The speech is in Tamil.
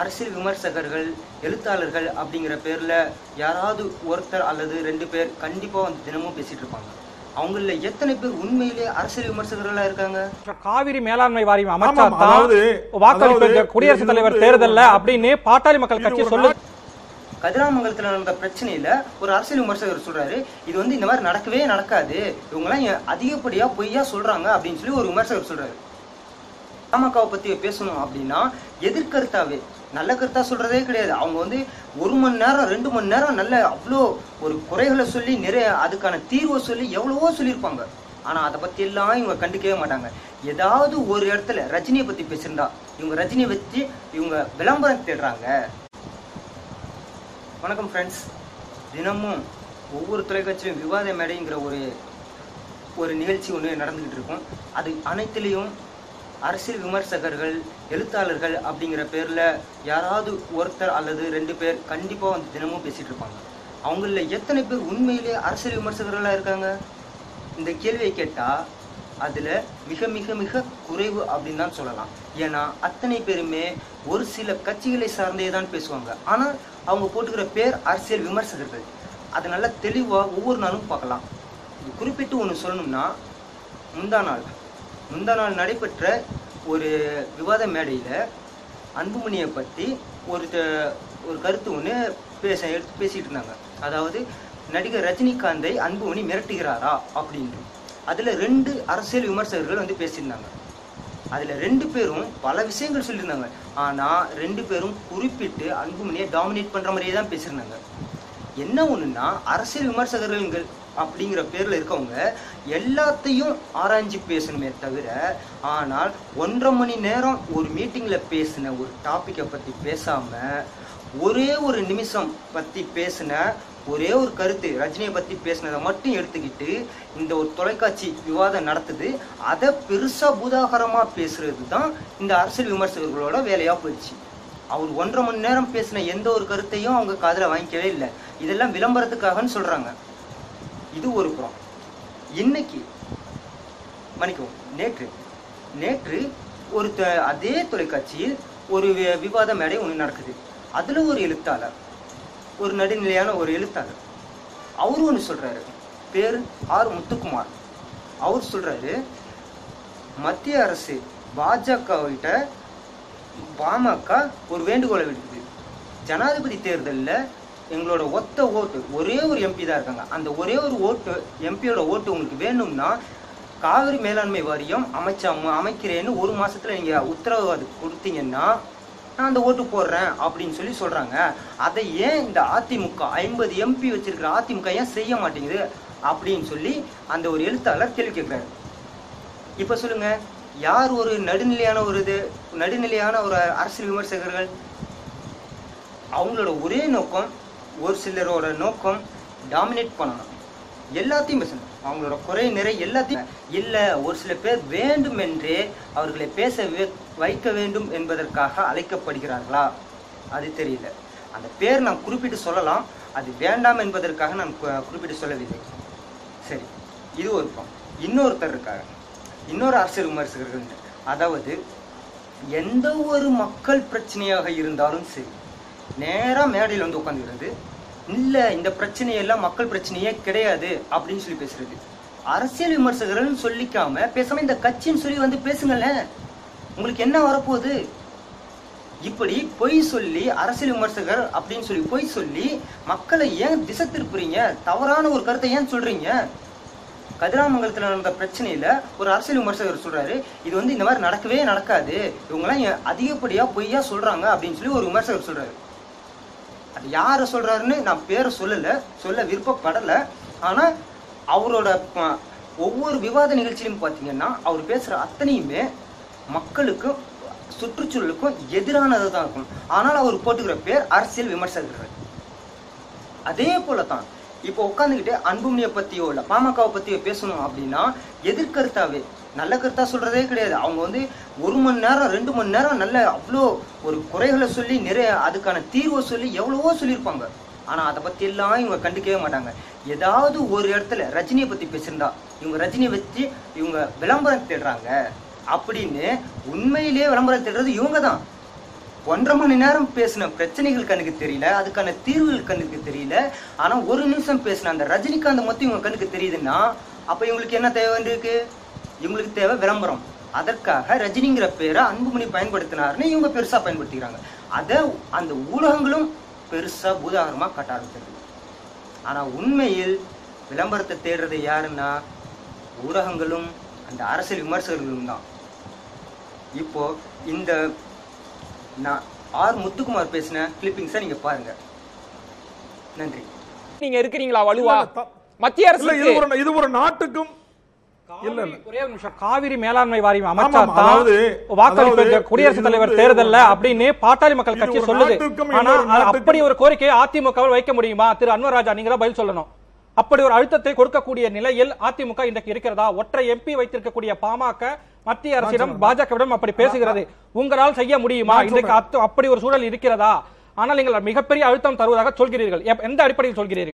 அரசியல் விமர்சகர்கள் எழுத்தாளர்கள் அப்படிங்கிற பேர்ல யாராவது ஒருத்தர் அல்லது ரெண்டு பேர் கண்டிப்பா வந்து தினமும் பேசிட்டு இருப்பாங்க. அவங்கள எத்தனை பேர் உண்மையிலே அரசியல் விமர்சகர்களா இருக்காங்க? காவிரி மேலாண்மை வாரியம் அமைச்சா வாக்களிப்பு குடியரசுத் தலைவர் தேர்தல்ல அப்படின்னு பாட்டாளி மக்கள் கட்சி சொல்லு கதிராமங்கலத்துல நடந்த பிரச்சனையில ஒரு அரசியல் விமர்சகர் சொல்றாரு இது வந்து இந்த மாதிரி நடக்கவே நடக்காது இவங்கெல்லாம் அதிகப்படியா பொய்யா சொல்றாங்க அப்படின்னு சொல்லி ஒரு விமர்சகர் சொல்றாரு. பாமகவை பத்தி பேசணும் அப்படின்னா எதிர்கருத்தாவே நல்ல கருத்தா சொல்றதே கிடையாது. அவங்க வந்து ஒரு மணி நேரம் ரெண்டு மணி நேரம் நல்ல அவ்வளோ ஒரு குறைகளை சொல்லி நிறைய அதுக்கான தீர்வை சொல்லி எவ்வளவோ சொல்லியிருப்பாங்க. ஆனா அதை பத்தி எல்லாம் இவங்க கண்டுக்கவே மாட்டாங்க. ஏதாவது ஒரு இடத்துல ரஜினியை பத்தி பேசியிருந்தா இவங்க ரஜினியை வச்சு இவங்க விளம்பரம் தேடுறாங்க. வணக்கம் ஃப்ரெண்ட்ஸ் தினமும் ஒவ்வொரு தொலைக்காட்சியிலும் விவாத மேடைங்கிற ஒரு ஒரு நிகழ்ச்சி ஒன்று நடந்துகிட்டு இருக்கும். அது அனைத்துலேயும் அரசியல் விமர்சகர்கள் எழுத்தாளர்கள் அப்படிங்கிற பேரில் யாராவது ஒருத்தர் அல்லது ரெண்டு பேர் கண்டிப்பாக வந்து தினமும் பேசிகிட்டு இருப்பாங்க. அவங்களில் எத்தனை பேர் உண்மையிலே அரசியல் விமர்சகர்களாக இருக்காங்க? இந்த கேள்வியை கேட்டால் அதில் மிக மிக மிக குறைவு அப்படின்னு தான் சொல்லலாம். ஏன்னா அத்தனை பேருமே ஒரு சில கட்சிகளை சார்ந்தே தான் பேசுவாங்க. ஆனால் அவங்க போட்டுக்கிற பேர் அரசியல் விமர்சகர்கள். அது நல்லா தெளிவாக ஒவ்வொரு நாளும் பார்க்கலாம். இது குறிப்பிட்டு ஒன்று சொல்லணும்னா முந்தா நாள். முந்தா நாள் நடைபெற்ற ஒரு விவாத மேடையில் அன்புமணியை பற்றி ஒரு ஒரு கருத்து ஒன்று பேச எடுத்து பேசிட்டு இருந்தாங்க. அதாவது நடிகர் ரஜினிகாந்தை அன்புமணி மிரட்டுகிறாரா அப்படின்ட்டு அதில் ரெண்டு அரசியல் விமர்சகர்கள் வந்து பேசியிருந்தாங்க. அதில் ரெண்டு பேரும் பல விஷயங்கள் சொல்லியிருந்தாங்க. ஆனால் ரெண்டு பேரும் குறிப்பிட்டு அன்புமணியை டாமினேட் பண்ணுற மாதிரியே தான் பேசியிருந்தாங்க. என்ன ஒண்ணுன்னா அரசியல் விமர்சகர்கள் அப்படிங்கிற பேர்ல இருக்கவங்க எல்லாத்தையும் ஆராய்ஞ்சு பேசணுமே தவிர ஆனால் ஒன்றரை மணி நேரம் ஒரு மீட்டிங்ல பேசின ஒரு டாப்பிக்கை பத்தி பேசாம ஒரே ஒரு நிமிஷம் பத்தி பேசின ஒரே ஒரு கருத்து ரஜினியை பத்தி பேசினதை மட்டும் எடுத்துக்கிட்டு இந்த ஒரு தொலைக்காட்சி விவாதம் நடத்துது. அதை பெருசா பூதாகரமா பேசுறது தான் இந்த அரசியல் விமர்சகர்களோட வேலையா போயிடுச்சு. அவர் ஒன்றரை மணி நேரம் பேசின எந்த ஒரு கருத்தையும் அவங்க காதில் வாங்கிக்கவே இல்லை. இதெல்லாம் விளம்பரத்துக்காகன்னு சொல்றாங்க. இது ஒரு புறம். இன்னைக்கு மன்னிக்கவும் நேற்று நேற்று ஒரு அதே தொலைக்காட்சியில் ஒரு விவாத மேடை ஒன்று நடக்குது. அதுல ஒரு எழுத்தாளர் ஒரு நடுநிலையான ஒரு எழுத்தாளர் அவரு ஒன்று சொல்றாரு. பேர் ஆர் முத்துக்குமார். அவர் சொல்றாரு மத்திய அரசு பாஜகவிட்ட பாமக ஒரு வேண்டுகோளை விடுக்குது. ஜனாதிபதி தேர்தலில் எங்களோட ஒத்த ஓட்டு ஒரே ஒரு எம்பி தான் இருக்காங்க. அந்த ஒரே ஒரு ஓட்டு எம்பியோட ஓட்டு உங்களுக்கு வேணும்னா காவிரி மேலாண்மை வாரியம் அமைச்சா அமைக்கிறேன்னு ஒரு மாசத்துல நீங்க உத்தரவாதம் கொடுத்தீங்கன்னா நான் அந்த ஓட்டு போடுறேன் அப்படின்னு சொல்லி சொல்றாங்க. அதை ஏன் இந்த அதிமுக ஐம்பது எம்பி வச்சிருக்கிற அதிமுக ஏன் செய்ய மாட்டேங்குது அப்படின்னு சொல்லி அந்த ஒரு எழுத்தாளர் கேள்வி கேட்கிறாரு. இப்ப சொல்லுங்க யார் ஒரு நடுநிலையான ஒரு இது நடுநிலையான ஒரு அரசியல் விமர்சகர்கள்? அவங்களோட ஒரே நோக்கம் ஒரு சிலரோட நோக்கம் டாமினேட் பண்ணணும். எல்லாத்தையும் பேசணும். அவங்களோட குறை நிறை எல்லாத்தையும் இல்லை ஒரு சில பேர் வேண்டுமென்றே அவர்களை பேச வைக்க வேண்டும் என்பதற்காக அழைக்கப்படுகிறார்களா? அது தெரியல. அந்த பேர் நான் குறிப்பிட்டு சொல்லலாம். அது வேண்டாம் என்பதற்காக நான் குறிப்பிட்டு சொல்லவில்லை. சரி இது ஒரு பம் இன்னொருத்தர் இருக்காங்க இன்னொரு அரசியல் விமர்சகர்கள். அதாவது எந்த ஒரு மக்கள் பிரச்சனையாக இருந்தாலும் சரி நேரா மேடையில் வந்து உட்காந்துக்கிறது இல்ல இந்த பிரச்சனையெல்லாம் மக்கள் பிரச்சனையே கிடையாது அப்படின்னு சொல்லி பேசுறது. அரசியல் விமர்சகர்கள்னு சொல்லிக்காம பேசாம இந்த கட்சின்னு சொல்லி வந்து பேசுங்களேன் உங்களுக்கு என்ன வரப்போகுது? இப்படி பொய் சொல்லி அரசியல் விமர்சகர் அப்படின்னு சொல்லி பொய் சொல்லி மக்களை ஏன் திசை திருப்புறீங்க? தவறான ஒரு கருத்தை ஏன் சொல்றீங்க? கதிராமங்கலத்துல நடந்த பிரச்சனையில ஒரு அரசியல் விமர்சகர் சொல்றாரு இது வந்து இந்த மாதிரி நடக்கவே நடக்காது. இவங்கெல்லாம் ஏன் அதிகப்படியா பொய்யா சொல்றாங்க அப்படின்னு சொல்லி ஒரு விமர்சகர் சொல்றாரு. யாரை சொல்றாருன்னு நான் பேரை சொல்லலை சொல்ல விருப்பப்படலை. ஆனா அவரோட ஒவ்வொரு விவாத நிகழ்ச்சியிலும் பார்த்தீங்கன்னா அவர் பேசுற அத்தனையுமே மக்களுக்கும் சுற்றுச்சூழலுக்கும் எதிரானது தான் இருக்கும். ஆனால் அவர் போட்டுக்கிற பேர் அரசியல் விமர்சகர்கள். அதே போல தான் இப்போ உட்காந்துக்கிட்டு அன்புமணியை பத்தியோ இல்ல பாமகவை பத்தியோ பேசணும் அப்படின்னா எதிர்கருத்தாவே நல்ல கருத்தா சொல்றதே கிடையாது. அவங்க வந்து ஒரு மணி நேரம் ரெண்டு மணி நேரம் நல்ல அவ்வளோ ஒரு குறைகளை சொல்லி நிறைய அதுக்கான தீர்வை சொல்லி எவ்வளவோ சொல்லியிருப்பாங்க. ஆனா அதை பத்தி எல்லாம் இவங்க கண்டுக்கவே மாட்டாங்க. ஏதாவது ஒரு இடத்துல ரஜினியை பத்தி பேசியிருந்தா இவங்க ரஜினியை வச்சு இவங்க விளம்பரம் தேடுறாங்க அப்படின்னு உண்மையிலேயே விளம்பரம் தேடுறது இவங்க தான் ஒன்றரை மணி நேரம் பேசின பிரச்சனைகள் கண்ணுக்கு தெரியல அதுக்கான தீர்வுகள் கண்ணுக்கு தெரியல. ஆனா ஒரு நிமிஷம் பேசின அந்த ரஜினிகாந்த் மொத்தம் இவங்க கண்ணுக்கு தெரியுதுன்னா அப்ப இவங்களுக்கு என்ன தேவை இருக்கு இவங்களுக்கு தேவை விளம்பரம். அதற்காக ரஜினிங்கிற பேரை அன்புமணி பயன்படுத்தினாருன்னு இவங்க பெருசா பயன்படுத்திக்கிறாங்க. அதை அந்த ஊடகங்களும் பெருசா பூதாகரமா கட்ட ஆரம்பிச்சிருக்கு. ஆனா உண்மையில் விளம்பரத்தை தேடுறது யாருன்னா ஊடகங்களும் அந்த அரசியல் விமர்சகர்களும் தான். இப்போ இந்த நான் ஆர் முத்துக்குமார் பேசின கிளிப்பிங்ஸை நீங்க பாருங்க. நன்றி. நீங்க இருக்கிறீங்களா வலுவா? மத்திய இல்ல இது அரசு ஒரு இது ஒரு நாட்டுக்கும் இல்ல இல்ல. ஒரே ஒரு நிமிஷம். காவிரி மேலாண்மை வாரியம் அமைச்சா ஆமாம், தான் அதாவது- வாக்களிப்பு குடியரசுத் தலைவர் தேர்தல்ல அப்படின்னு பாட்டாளி மக்கள் கட்சி சொல்லுது. ஆனா அப்படி ஒரு கோரிக்கையை அதிமுக வைக்க முடியுமா? திரு. அன்வராஜா நீங்க தான் பதில் சொல்லணும். அப்படி ஒரு அழுத்தத்தை கொடுக்கக்கூடிய நிலையில் அதிமுக இன்றைக்கு இருக்கிறதா? ஒற்றை எம்பி வைத்திருக்கக்கூடிய பாமக மத்திய அரசிடம் பாஜகவிடம் அப்படி பேசுகிறது. உங்களால் செய்ய முடியுமா? இன்றைக்கு அப்படி ஒரு சூழல் இருக்கிறதா? ஆனால் நீங்கள் மிகப்பெரிய அழுத்தம் தருவதாக சொல்கிறீர்கள். எந்த அடிப்படையில் சொல்கிறீர்கள்?